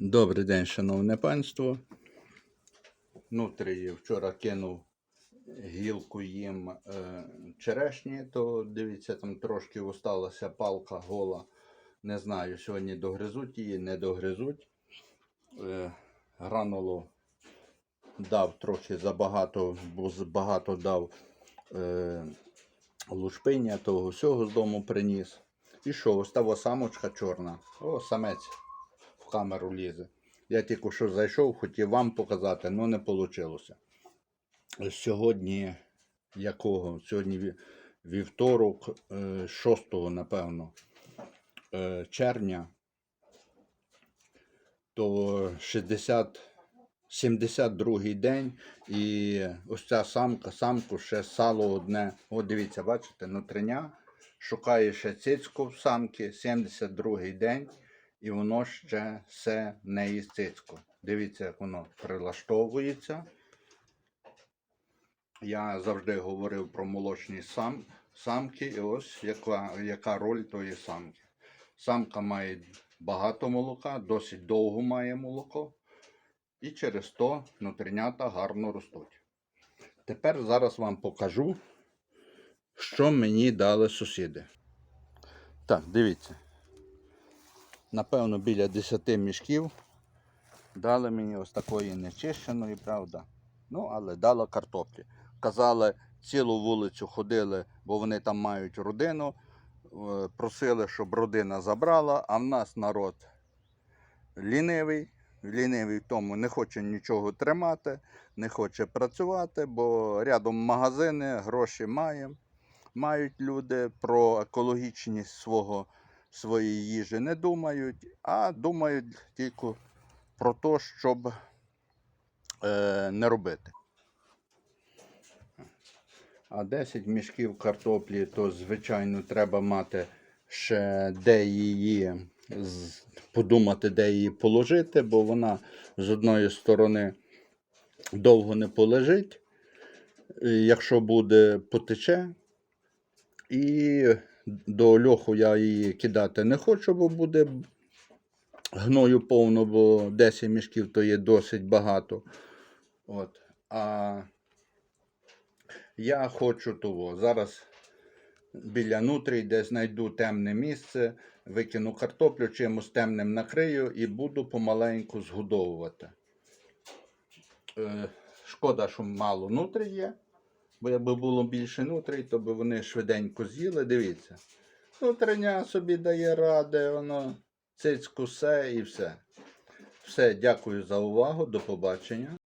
Добрий день, шановне панство. Нутрі вчора кинув гілку їм е, черешні, то дивіться, там трошки осталася палка гола. Не знаю, сьогодні догризуть її, не догризуть. Е, гранулу дав трохи забагато, бо багато дав е, лушпиня, того всього з дому приніс. І що, остава самочка чорна. О, самець камеру лізе. Я тільки що зайшов, хотів вам показати, але не вийшло. Сьогодні якого? Сьогодні вівторок, е, 6, напевно, е, червня, то 60. 72-й день, і ось ця самка, самку ще сало одне. От дивіться, бачите, нутриня шукає ще цицьку в самки, 72-й день, і воно ще все не їсть цицьку. Дивіться, як воно прилаштовується. Я завжди говорив про молочні сам, самки, і ось яка, яка роль тої самки. Самка має багато молока, досить довго має молоко, і через то нутринята гарно ростуть. Тепер зараз вам покажу, що мені дали сусіди. Так, дивіться. Напевно, біля 10 мішків дали мені ось такої нечищеної, правда. Ну, але дала картоплі. Казали, цілу вулицю ходили, бо вони там мають родину. е, Просили, щоб родина забрала, а в нас народ лінивий. Лінивий в тому не хоче нічого тримати, не хоче працювати, бо рядом магазини, гроші має, мають люди про екологічність свого, своєї їжі не думають, а думають тільки про те, щоб е, не робити. А 10 мішків картоплі, то звичайно треба мати ще де її подумати, де її положити, бо вона з одної сторони довго не полежить, якщо буде потече. І до льоху я її кидати не хочу, бо буде гною повно, бо 10 мішків то є досить багато. От. А я хочу того. Зараз біля нутрій, де знайду темне місце, викину картоплю, чимось темним накрию і буду помаленьку згодовувати. Е, шкода, що мало нутрій є. Бо якби було більше нутрій, то би вони швиденько з'їли. Дивіться. Нутриня собі дає ради, воно цицьку все і все. Все, дякую за увагу. До побачення.